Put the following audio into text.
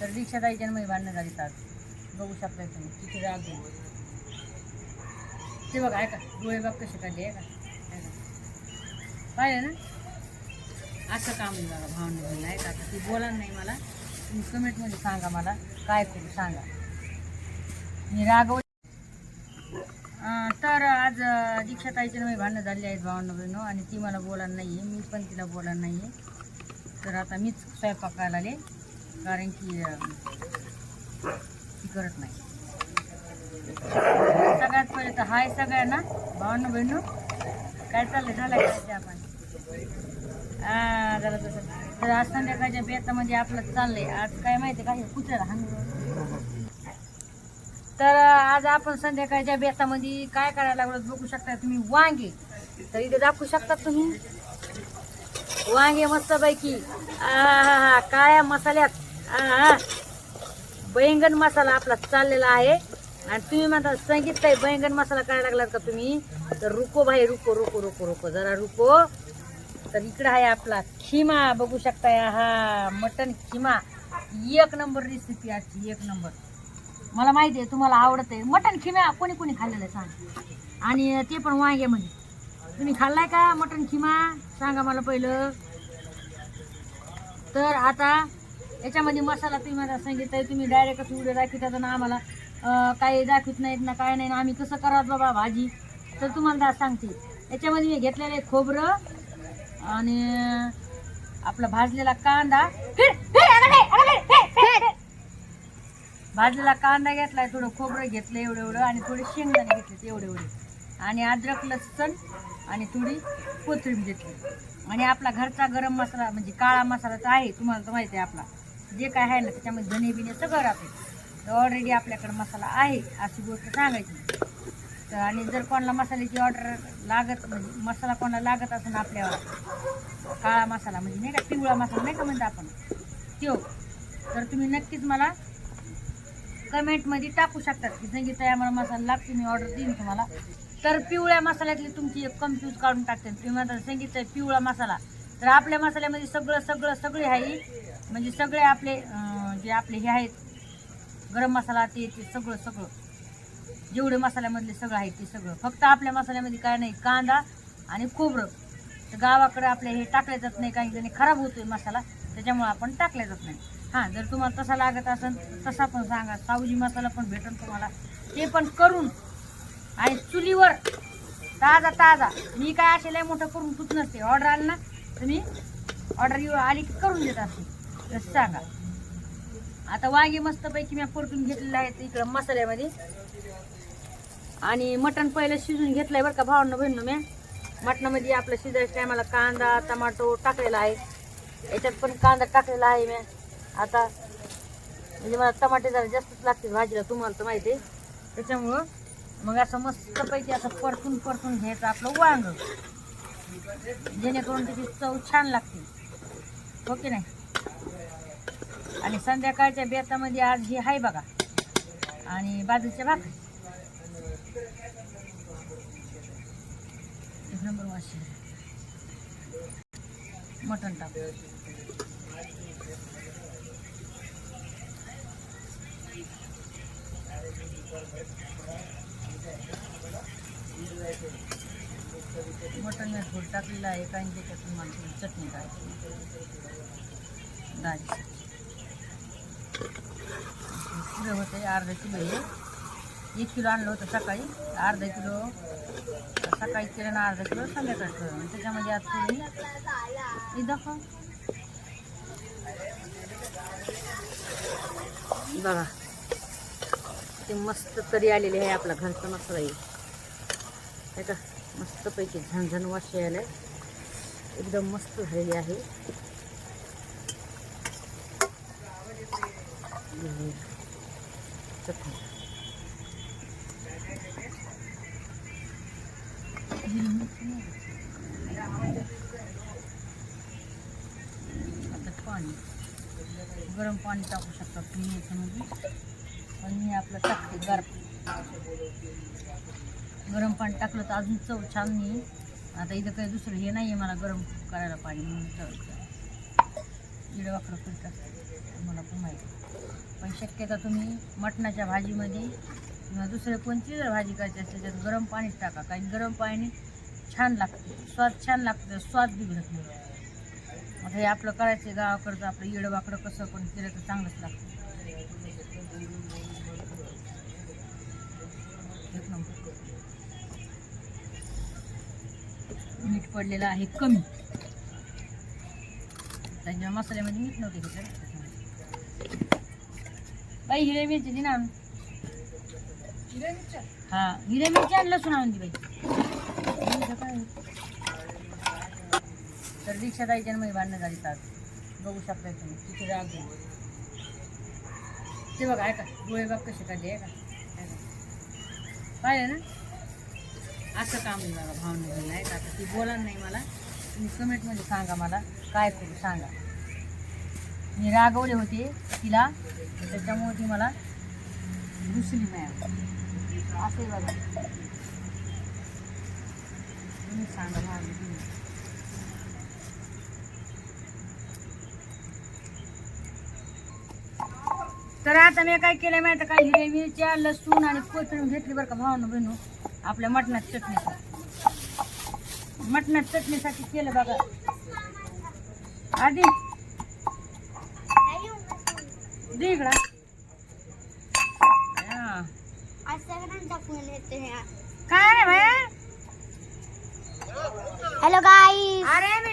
तर रिक्षा जायच्या मध्ये भांडणं झाली तास बघू शकता तुम्ही किती राग ते बघा ऐका डोळे बघ कसे काढले आहे का ऐका. पाहिलं ना? असं काम आहे बघा भावना आहे का ती बोला नाही मला. तुम्ही कमेंटमध्ये सांगा मला काय करू सांगा. मी रागव तर आज दीक्षा दीक्षाताईच्या मी भांडणं झाली आहेत भावना बहिणं आणि ती मला बोलायला नाही आहे मी पण तिला बोलायला नाही आहे तर आता मीच स्वयंपाक करायला आले कारण की ती करत नाही. सगळ्यात पहिले तर हाय सगळ्यांना भावांनो बहिणू काय चाललंय? झालं काय ते आपण हा झालं तसं. तर आज संध्याकाळच्या बेतामध्ये आपलं चाललंय. आज काय माहिती का? हे कुत्र्याला हाणलं. तर आज आपण संध्याकाळच्या बेतामध्ये काय करायला लागलो बघू शकता तुम्ही? वांगे. तर इथे दाखवू शकता तुम्ही? वांगे मस्तपैकी. पैकी काळ्या मसाल्यात. बैंगन मसाला आपला चाललेला आहे. आणि तुम्ही म्हणता संगीत बैंगन मसाला काय लागलात का तुम्ही? तर रुको भाई रुको रुको रुको रुको. जरा रुको. तर इकडं आहे आपला खिमा. बघू शकताय हा मटन खिमा. एक नंबर रेसिपी आजची एक नंबर. मला माहिती आहे तुम्हाला आवडत आहे मटन खिमा कोणी कोणी खाल्लेलं आहे सांग. आणि ते पण वांग्यामध्ये म्हणजे. तुम्ही खाल्लाय का मटन खिमा? सांगा मला पहिलं. तर आता याच्यामध्ये मसाला तुम्ही मला सांगितलं तुम्ही डायरेक्टच व्हिडिओ दाखवतात ना आम्हाला काही दाखवत नाहीत ना काय नाही ना आम्ही कसं करावं बाबा भाजी? तर तुम्हाला दा- सांगते. याच्यामध्ये मी घेतलेलं आहे खोबरं आणि आपला भाजलेला कांदा. भाजलेला कांदा घेतलाय थोडं खोबरं घेतलं एवढं एवढं आणि थोडे शेंगदाणे घेतले एवढे एवढे. आणि अद्रक लसण आणि थोडी कोथिंबीर घेतली. आणि आपला घरचा गरम मसाला म्हणजे काळा मसाला तर आहे तुम्हाला तर माहिती आहे आपला. जे काय आहे ना त्याच्यामध्ये धने बिने सगळं राहते. तर ऑलरेडी आपल्याकडं मसाला आहे अशी गोष्ट सांगायची. तर आणि जर कोणाला मसाल्याची ऑर्डर लागत म्हणजे मसाला कोणाला लागत असेल आपल्यावर काळा मसाला म्हणजे नाही का पिवळा मसाला नाही का म्हणतो आपण? तो तर तुम्ही नक्कीच मला कमेंटमध्ये टाकू शकतात की संगीत आम्हाला मसाला लागतो मी ऑर्डर देईन तुम्हाला. तर पिवळ्या मसाल्यातली तुमची एक कन्फ्यूज काढून टाकते. तुम्ही म्हणता संगीत पिवळा मसाला. तर आपल्या मसाल्यामध्ये सगळं सगळं सगळे आहे. म्हणजे सगळे आपले जे आपले हे आहेत गरम मसाला ते ते सगळं सगळं. जेवढे मसाल्यामधले सगळं आहे ते सगळं. फक्त आपल्या मसाल्यामध्ये काय नाही कांदा आणि खोबरं. तर गावाकडे आपल्या हे टाकले जात नाही काही जणी खराब होतोय मसाला त्याच्यामुळे आपण टाकल्या जात नाही. हां जर तुम्हाला तसा लागत असेल तसा पण सांगा. सावजी मसाला पण भेटेल तुम्हाला. ते पण करून आणि चुलीवर ताजा ताजा. मी काय असे लय मोठं करून तूच नसते ऑर्डर आली ना तुम्ही ऑर्डर येऊ आली की करून देत असते. तसं सांगा. आता वांगी मस्तपैकी मी परतून घेतलेले आहेत इकडं मसाल्यामध्ये. आणि मटण पहिलं शिजून घेतलंय बरं का भावांना बहिणं मी. मटणामध्ये आपलं शिजायच्या टायमाला कांदा टमाटो टाकलेला आहे. याच्यात पण कांदा टाकलेला आहे मी. आता म्हणजे मला टमाटे जरा जास्तच लागतील भाजीला तुम्हाला तर माहिती आहे. त्याच्यामुळं मग असं मस्तपैकी असं परतून परतून घ्यायचं आपलं वांग. जेणेकरून त्याची चव छान लागते. हो की नाही? आणि संध्याकाळच्या बेतामध्ये आज ही आहे बघा. आणि बाजूच्या भाकरी. एक नंबर वाशी. मटण टाक मटण मी थोडं टाकलेलं आहे काही त्याच्यातून मला थोडी चटणी टाकायची डाळीची पुढे होते अर्धा किलो हे. एक किलो आणलं होतं सकाळी. अर्धा किलो सकाळी केलं ना अर्धा किलो संध्याकाळी केलं. आणि त्याच्यामध्ये आज थोडी दाखव. बघा. ते मस्त तरी आलेले आहे आपला घरचा मसाला आहे हे का? मस्तपैकी झणझण वाशी आले. एकदम मस्त आहे. हे पाणी. गरम पाणी टाकू शकता तुम्ही याच्यामध्ये. आणि आपलं टाकते गरम पाणी टाकलं तर अजून चव छान नाही आता इथं काही दुसरं हे नाही आहे मला गरम करायला पाणी म्हणून ठेवायचं किडे वाकडं करीत असतात पण माहिती. पण शक्यता तुम्ही मटणाच्या भाजीमध्ये किंवा दुसरे कोणती जर भाजी करायची असेल त्यात गरम पाणीच टाका. कारण गरम पाणी छान लागते. स्वाद छान लागतं. स्वाद बिघडत नाही. आता हे आपलं करायचं गावाकडचं आपलं येडं वाकडं कसं पण केलं तर चांगलंच लागतं. मीठ पडलेलं आहे कमी. त्याच्या मसाल्यामध्ये मीठ नव्हते घेतलं बाई हिरे मिरची दे ना. हा हिरे मिरची आणि लसूण आणून दे बाई. तर रिक्षा जायच्या मग भांडणं झाली तास बघू शकता तुम्ही किती राग ते बघा ऐका डोळे बघ कसे काढले आहे का ऐका. पाहिलं ना? असं काम आहे भावना झालं आहे का? आता ती बोला नाही मला. तुम्ही कमेंटमध्ये सांगा मला काय करू सांगा. मी रागवले होते तिला त्याच्यामुळे ती मला दुसरी नाही असंही बघा. तुम्ही सांगा भावना तुम्ही तर आता मी काय केलं माहिती काय हिरव्या मिरच्या लसूण आणि कोथिंबीर घेतली बरं का भावना बहिणू आपल्या मटणात चटणीसाठी मटणात चटणीसाठी केलं बघा. आधी. दे इकडं. हा. काय रे भाई हॅलो गाईस अरे मी व्हिडिओ